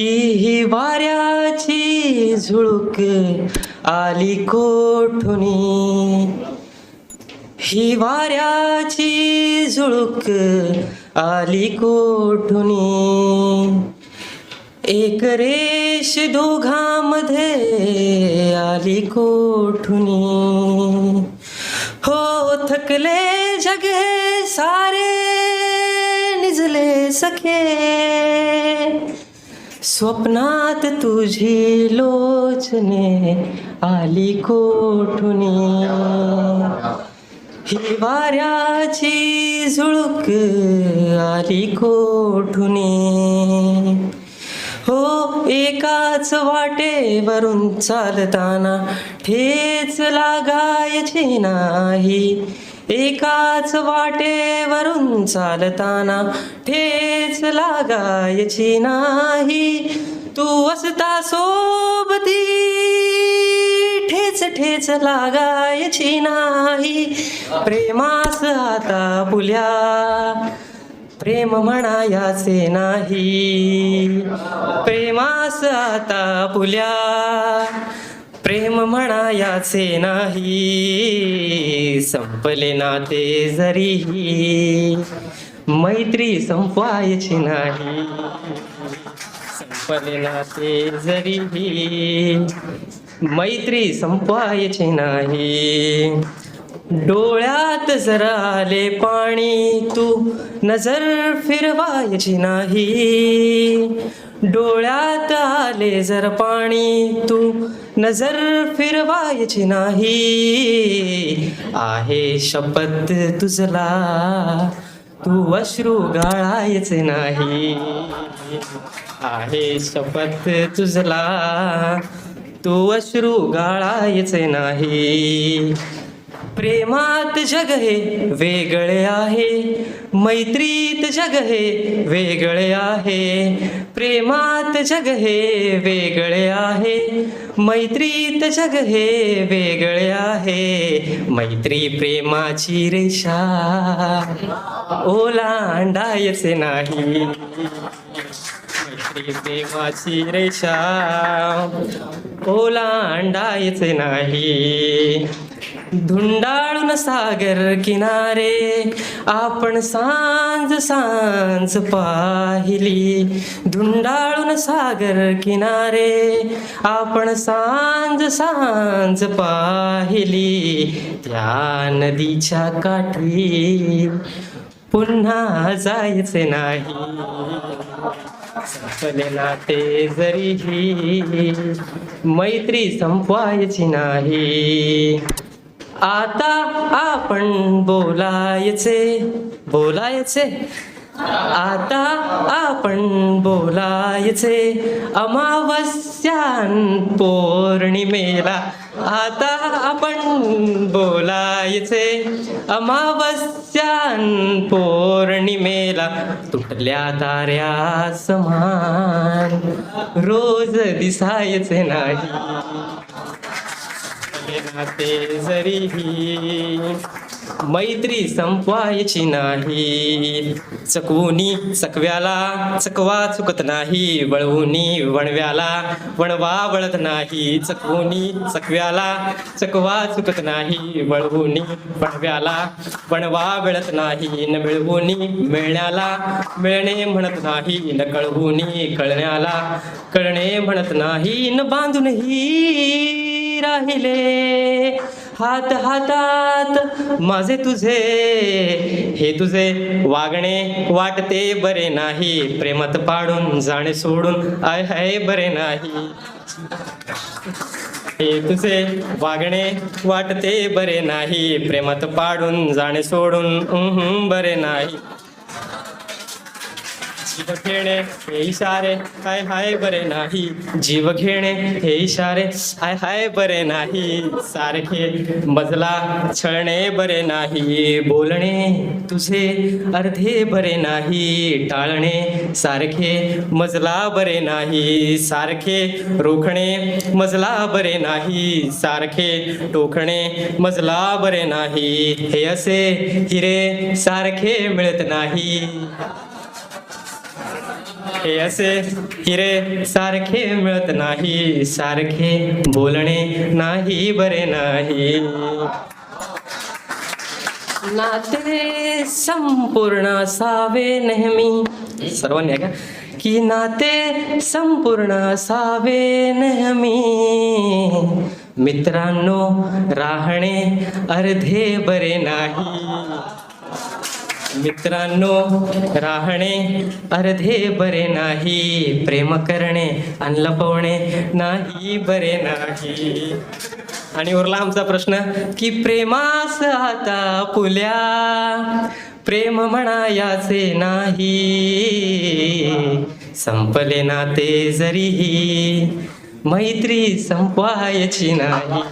की ही वाऱ्याची झुळूक आली कोठुनी? ही वाऱ्याची झुळूक आली कोठुनी? एक रेष दोघांमध्ये आली कोठुनी? हो थकले जगे सारे निजले सखे. स्वप्नात तुझी लोचने आली कोठुनी? हिवाऱ्याची झुळूक आली कोठुनी? हो एकाच वाटेवरून चालताना ठेच लागायची नाही. एकाच वाटेवरून चालताना ठेच लागायची नाही. तू असता सोबती ठेच ठेच लागायची नाही. प्रेमास आता पुल्या प्रेम म्हणायाचे नाही. प्रेमास आता पुल्या प्रेम म्हणायाचे नाही संपले नाते जरीही. मैत्री संपवायची नाही संपले नाते जरीही. मैत्री संपवायची नाही. डोळ्यात जरा आले पाणी तू नजर फिरवायची नाही. डोळ्यात आले जर पाणी तू नजर फिरवायची नाही. आहे शपथ तुझला तू अश्रू गाळायचे नाही. आहे शपथ तुझला तू अश्रू गाळायचे नाही. प्रेमात जग हे वेगळे आहे. मैत्रीत जग हे वेगळे आहे. प्रेमात जग हे वेगळे आहे. मैत्रीत जग हे वेगळे आहे. मैत्री प्रेमाची रेषा. ओलांडायचे नाही. मैत्री प्रेमाची रेषा. ओलांडायचे नाही. धुंडाळून सागर किनारे आपण सांज सांज पाहिली. धुंडाळून सागर किनारे आपण सांज सांज पाहिली. त्या नदीच्या काठी पुन्हा जायचे नाही. संपले नाते जरीही मैत्री संपवायची नाही. आता आपण बोलायचे बोलायचे. आता आपण बोलायचे अमावस्यान पौर्णिमेला. आता आपण बोलायचे अमावस्यान पौर्णिमेला. तुटल्या ताऱ्या समान रोज दिसायचे नाही. नाते जरीही मैत्री संपवायची नाही. चकवूनी चकव्याला चकवा चुकत नाही. वळवूनी वणव्याला वणवा वळत नाही. चकवूनी चकव्याला चकवा चुकत नाही. वळवूनी वणव्याला वणवा वेळत नाही. न मिळवूनी मिळण्याला मिळणे म्हणत नाही. न कळवूनी कळण्याला कळणे म्हणत नाही. न बांधूनही राहिले हात हातात माझे तुझे हे तुझे वागणे वाटते बरे नाही. प्रेमात पाडून जाणे सोडून आय हाय बरे नाही. हे तुझे वागणे वाटते बरे नाही. प्रेमात पाडून जाणे सोडून बरे नाही. जीव घेणे हे इशारे. हाय हाय बरे नाही. जीव घेणे हे इशारे. हाय हाय बरे नाही. सारखे मजला छळणे बरे नाही. बोलणे तुझे अर्धे बरे नाही. टाळणे सारखे मजला बरे नाही. सारखे रोखणे मजला बरे नाही. सारखे टोकणे मजला बरे नाही. हे असे हिरे सारखे मिळत नाही. हे असे हिरे सारखे मिळत नाही सारखे बोलणे नाही बरे नाही. नाते संपूर्ण असावे नेहमी. सर्वांनी का की नाते संपूर्ण असावे नेहमी. मित्रांनो राहणे अर्धे बरे नाही. मित्रांनो राहणे अर्धे बरे नाही प्रेम करणे आणि लपवणे नाही बरे नाही. आणि उरला आमचा प्रश्न की प्रेमास आता पुल्या प्रेम म्हणायाचे नाही. संपले नाते जरीही मैत्री संपवायची नाही.